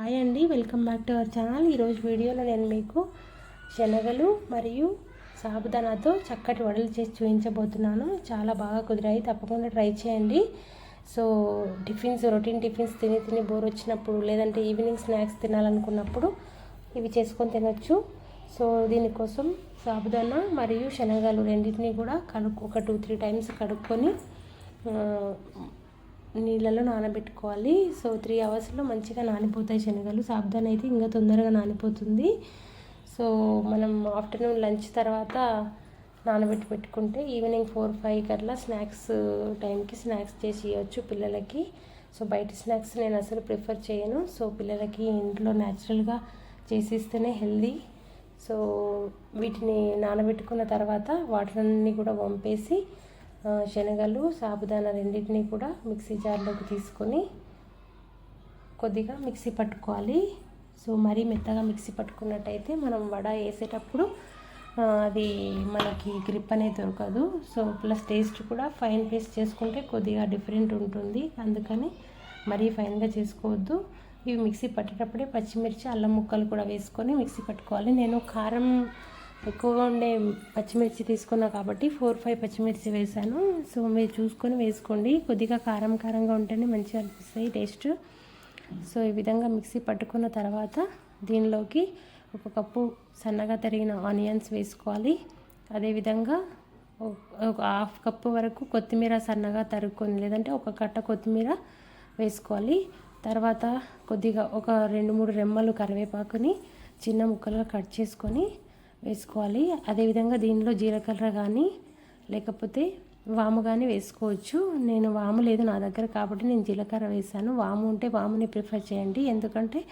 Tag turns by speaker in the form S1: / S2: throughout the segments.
S1: Hi అండి welcome back to our channel. ఈరోజు వీడియోలో నేను మీకు శనగలు మరియు సాబుదానాతో చక్కటి వడలు చేసి చూపించబోతున్నాను. చాలా బాగా కుదిరాయి తప్పకుండా ట్రై చేయండి. సో టిఫిన్స్ రొటీన్ టిఫిన్స్ తిని తిని బోర్ వచ్చినప్పుడు లేదంటే ఈవినింగ్ స్నాక్స్ తినాలనుకున్నప్పుడు ఇవి చేసుకొని తినొచ్చు. సో దీనికోసం సాబుదానా మరియు శనగలు రెండింటినీ కూడా కడుక్కు ఒక టూ త్రీ టైమ్స్ కడుక్కొని నీళ్ళలో నానబెట్టుకోవాలి. సో త్రీ అవర్స్లో మంచిగా నానిపోతాయి శనగలు. సాబ్దాన్ అయితే ఇంకా తొందరగా నానిపోతుంది. సో మనం ఆఫ్టర్నూన్ లంచ్ తర్వాత నానబెట్టి పెట్టుకుంటే ఈవినింగ్ ఫోర్ ఫైవ్ కల్లా స్నాక్స్ టైంకి స్నాక్స్ చేసి ఇవ్వచ్చు పిల్లలకి. సో బయట స్నాక్స్ నేను అసలు ప్రిఫర్ చేయను. సో పిల్లలకి ఇంట్లో న్యాచురల్గా చేసిస్తేనే హెల్దీ. సో వీటిని నానబెట్టుకున్న తర్వాత వాటర్ అన్నీ కూడా పంపేసి శనగలు సాబుదానా రెండింటినీ కూడా మిక్సీ జార్లోకి తీసుకొని కొద్దిగా మిక్సీ పట్టుకోవాలి. సో మరీ మెత్తగా మిక్సీ పట్టుకున్నట్టయితే మనం వడ వేసేటప్పుడు అది మనకి గ్రిప్ అనేది దొరకదు. సో ప్లస్ టేస్ట్ కూడా ఫైన్ పేస్ట్ చేసుకుంటే కొద్దిగా డిఫరెంట్ ఉంటుంది. అందుకని మరీ ఫైన్గా చేసుకోవద్దు. ఇవి మిక్సీ పట్టేటప్పుడే పచ్చిమిర్చి అల్లం ముక్కలు కూడా వేసుకొని మిక్సీ పట్టుకోవాలి. నేను కారం ఎక్కువగా ఉండే పచ్చిమిర్చి తీసుకున్నా కాబట్టి ఫోర్ ఫైవ్ పచ్చిమిర్చి వేసాను సో మీరు చూసుకొని వేసుకోండి. కొద్దిగా కారం కారంగా ఉంటేనే మంచిగా అనిపిస్తాయి టేస్ట్. సో ఈ విధంగా మిక్సీ పట్టుకున్న తర్వాత దీనిలోకి ఒక కప్పు సన్నగా తరిగిన ఆనియన్స్ వేసుకోవాలి. అదేవిధంగా ఒక హాఫ్ కప్పు వరకు కొత్తిమీర సన్నగా తరుక్కొని లేదంటే ఒక కట్ట కొత్తిమీర వేసుకోవాలి. తర్వాత కొద్దిగా ఒక రెండు మూడు రెమ్మలు కరివేపాకుని చిన్న ముక్కలుగా కట్ చేసుకొని వేసుకోవాలి. అదేవిధంగా దీనిలో జీలకర్ర కానీ లేకపోతే వాము కానీ వేసుకోవచ్చు. నేను వాము లేదు నా దగ్గర కాబట్టి నేను జీలకర్ర వేసాను. వాము ఉంటే వాముని ప్రిఫర్ చేయండి. ఎందుకంటే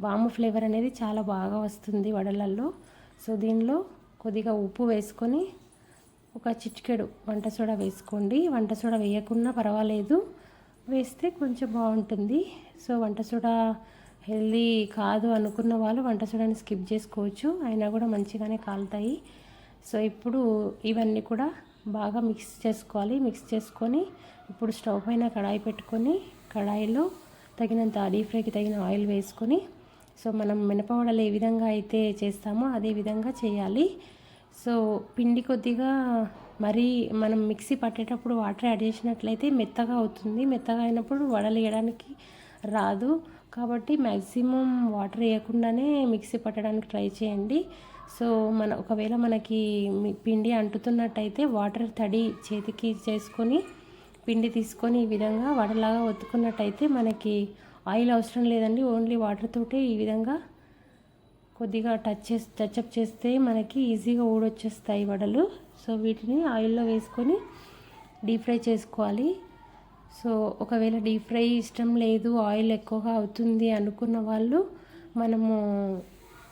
S1: వాము ఫ్లేవర్ అనేది చాలా బాగా వస్తుంది వడలల్లో. సో దీనిలో కొద్దిగా ఉప్పు వేసుకొని ఒక చిటికెడు వంట సోడా వేసుకోండి. వంట సోడా వేయకున్నా పర్వాలేదు. వేస్తే కొంచెం బాగుంటుంది. సో వంట సోడా హెల్దీ కాదు అనుకున్న వాళ్ళు వంట సోడాని స్కిప్ చేసుకోవచ్చు. అయినా కూడా మంచిగానే కాలుతాయి. సో ఇప్పుడు ఇవన్నీ కూడా బాగా మిక్స్ చేసుకోవాలి. మిక్స్ చేసుకొని ఇప్పుడు స్టవ్ పైన కడాయి పెట్టుకొని కడాయిలో తగినంత డీప్ ఫ్రైకి తగిన ఆయిల్ వేసుకొని సో మనం మినపవడలు ఏ విధంగా అయితే చేస్తామో అదే విధంగా చేయాలి. సో పిండి కొద్దిగా మరీ మనం మిక్సీ పట్టేటప్పుడు వాటర్ యాడ్ చేసినట్లయితే మెత్తగా అవుతుంది. మెత్తగా అయినప్పుడు వడలు వేయడానికి రాదు. కాబట్టి మ్యాక్సిమం వాటర్ వేయకుండానే మిక్సీ పట్టడానికి ట్రై చేయండి. సో మన ఒకవేళ మనకి పిండి అంటుతున్నట్టయితే వాటర్ తడి చేతికి చేసుకొని పిండి తీసుకొని ఈ విధంగా వడలాగా ఒత్తుకున్నట్టయితే మనకి ఆయిల్ అవసరం లేదండి. ఓన్లీ వాటర్ తోటే ఈ విధంగా కొద్దిగా టచ్ చేసి టచ్అప్ చేస్తే మనకి ఈజీగా ఊడొచ్చేస్తాయి వడలు. సో వీటిని ఆయిల్లో వేసుకొని డీప్ ఫ్రై చేసుకోవాలి. సో ఒకవేళ డీప్ ఫ్రై ఇష్టం లేదు ఆయిల్ ఎక్కువగా అవుతుంది అనుకున్న వాళ్ళు మనము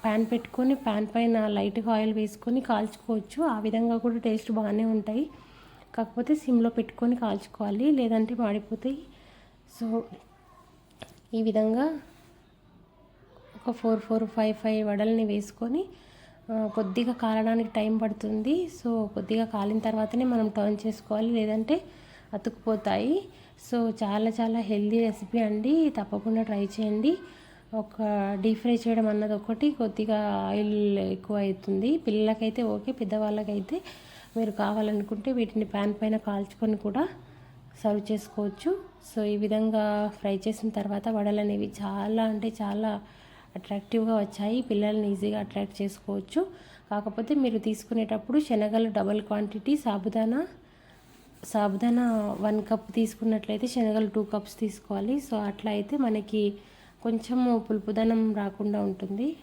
S1: ప్యాన్ పెట్టుకొని ప్యాన్ పైన లైట్గా ఆయిల్ వేసుకొని కాల్చుకోవచ్చు. ఆ విధంగా కూడా టేస్ట్ బాగానే ఉంటాయి. కాకపోతే సిమ్లో పెట్టుకొని కాల్చుకోవాలి లేదంటే మాడిపోతాయి. సో ఈ విధంగా ఒక ఫోర్ ఫోర్ ఫైవ్ ఫైవ్ వడల్ని వేసుకొని కొద్దిగా కాలడానికి టైం పడుతుంది. సో కొద్దిగా కాలిన తర్వాతనే మనం టర్న్ చేసుకోవాలి. లేదంటే అతుకుపోతాయి. సో చాలా చాలా హెల్దీ రెసిపీ అండి. తప్పకుండా ట్రై చేయండి. ఒక డీప్ ఫ్రై చేయడం అన్నది ఒకటి కొద్దిగా ఆయిల్ ఎక్కువ అవుతుంది. పిల్లలకైతే ఓకే పెద్దవాళ్ళకైతే మీరు కావాలనుకుంటే వీటిని ప్యాన్ పైన కాల్చుకొని కూడా సర్వ్ చేసుకోవచ్చు. సో ఈ విధంగా ఫ్రై చేసిన తర్వాత వడలు అనేవి చాలా అంటే చాలా అట్రాక్టివ్గా వచ్చాయి. పిల్లల్ని ఈజీగా అట్రాక్ట్ చేసుకోవచ్చు. కాకపోతే మీరు తీసుకునేటప్పుడు శనగలు double quantity sabudana sabudana one cup తీసుకున్నట్లయితే శనగలు టూ కప్స్ తీసుకోవాలి. సో అట్లా అయితే మనకి కొంచెము పులుపుదనం రాకుండా ఉంటుంది.